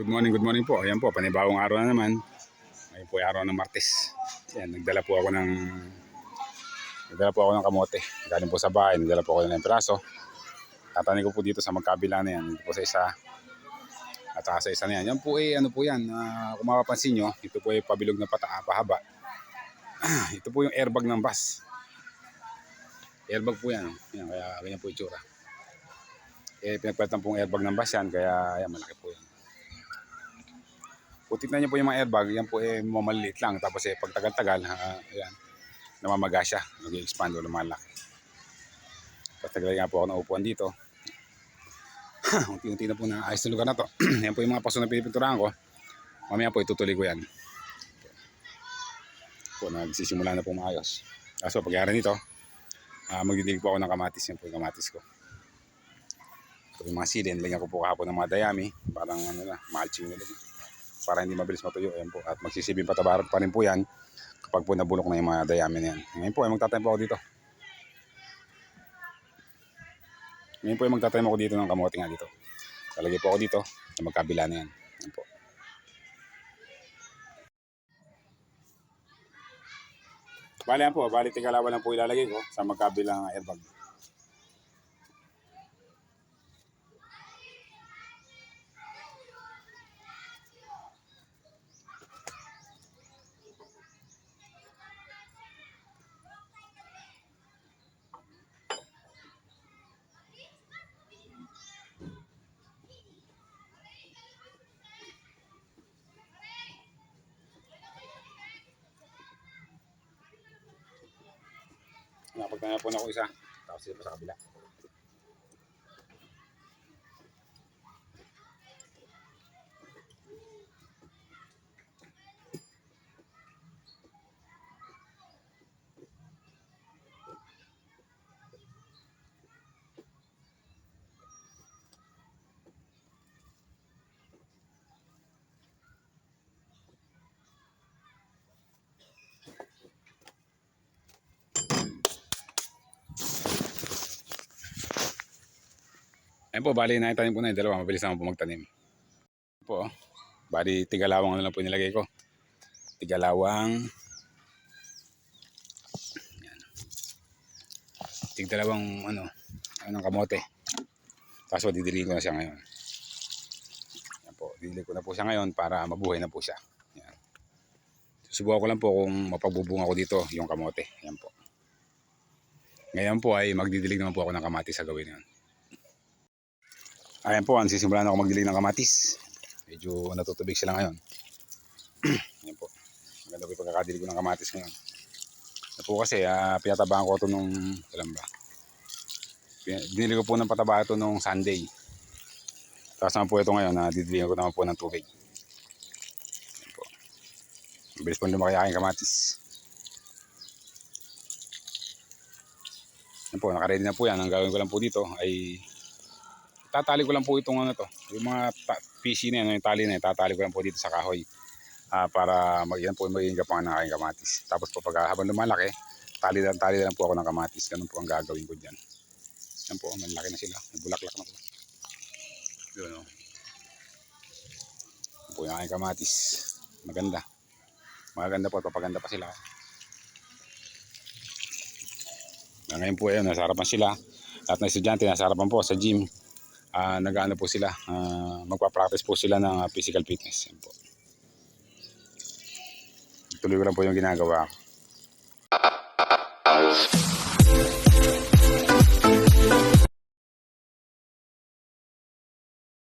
Good morning, good morning po. Ayan po, panibawang araw na naman. Ngayon po ay araw ng Martes. Ayan, nagdala po ako ng nagdala po ako ng kamote. Galing po sa bahay, nagdala po ako ng piraso. Tatanin ko po dito sa magkabila na yan. Dito po sa isa. At saka sa isa na yan. Yan po ay ano po yan. ah, kung mapapansin nyo, ito po ay pabilog na pata, pahaba. ito po yung airbag ng bus. Airbag po yan. Yan, kaya ganyan po itsura. Eh, pinagpalitan pong airbag ng bus yan. Kaya yan, malaki po yan. Kung tignan niyo po yung mga airbag, yan po eh mamaliit lang. Tapos eh pag tagal-tagal, ah, ayan, namamaga siya. Nag-expand o lumalaki. Tapos tagal nga po ako naupuan dito. Unti-unti na po na ayos na lugar na to. yan po yung mga paso na pinipinturahan ko. Mamaya po itutuloy ko yan. Po, nagsisimula na po maayos. Kaso pagyari nito, ah magdidilig po ako ng kamatis. Yan po yung kamatis ko. Ito yung mga sili, nilagyan ko po kahapon ng mga dayami. Parang ano na, mulching nila para hindi mabilis matuyo. Ayan po. At magsisibing patabaran pa rin po yan kapag po nabulok na yung mga dayami na yan. Ngayon po ay magtatanim ako dito. Ngayon po ay magtatanim ako dito ng kamote nga dito. Talagay po ako dito sa magkabila na yan. Ayan po. Bali yan po, bali tigalawan lang po ilalagay ko sa magkabilang airbag. Napagtanya po na ako isa. Tapos dito sa kabila. Ayun po, bali naitanim ko na yung dalawa. Mabilis naman po magtanim. Ayun Po, oh. bali tigalawang na lang po nilagay ko. Tigalawang. Yan. Tigdalawang ano, anong kamote. Tapos didiliin ko na siya ngayon. Yan po, didiliin ko na po siya ngayon para mabuhay na po siya. Yan. Susubukan ko lang po kung mapagbubunga ko dito yung kamote. Yan po. Ngayon po ay magdidilig naman po ako ng kamatis sa gawin yun. Ayan po, ang sisimulan ako magdilig ng kamatis. Medyo natutubig sila ngayon. Ayan po. Maganda po yung pagkakadilig ko ng kamatis ngayon. Ano po kasi, uh, pinatabahan ko ito nung, alam ba, binili ko po ng pataba ito nung Sunday. Tapos naman po ito ngayon, na didiligan ko naman po ng tubig. Ayan po. Mabilis po lumaki aking kamatis. Ayan po, nakaready na po yan. Ang gagawin ko lang po dito ay tatali ko lang po itong ano to, yung mga PC na yan, yung tali na yan, tatali ko lang po dito sa kahoy ah, para mag yan po magiging gapangan ng aking kamatis. Tapos po pag habang lumalaki, tali lang, tali lang po ako ng kamatis. Ganun po ang gagawin ko dyan. Yan po, malaki na sila. May bulaklak na po. Yun o. Yan po yung aking kamatis. Maganda. Maganda po, papaganda pa sila. Ngayon po ayun, nasa harapan sila. Lahat ng estudyante nasa harapan po sa gym ah nag-ano po sila, ah, magpa-practice po sila ng physical fitness. Yan po. Tuloy ko lang po yung ginagawa ko.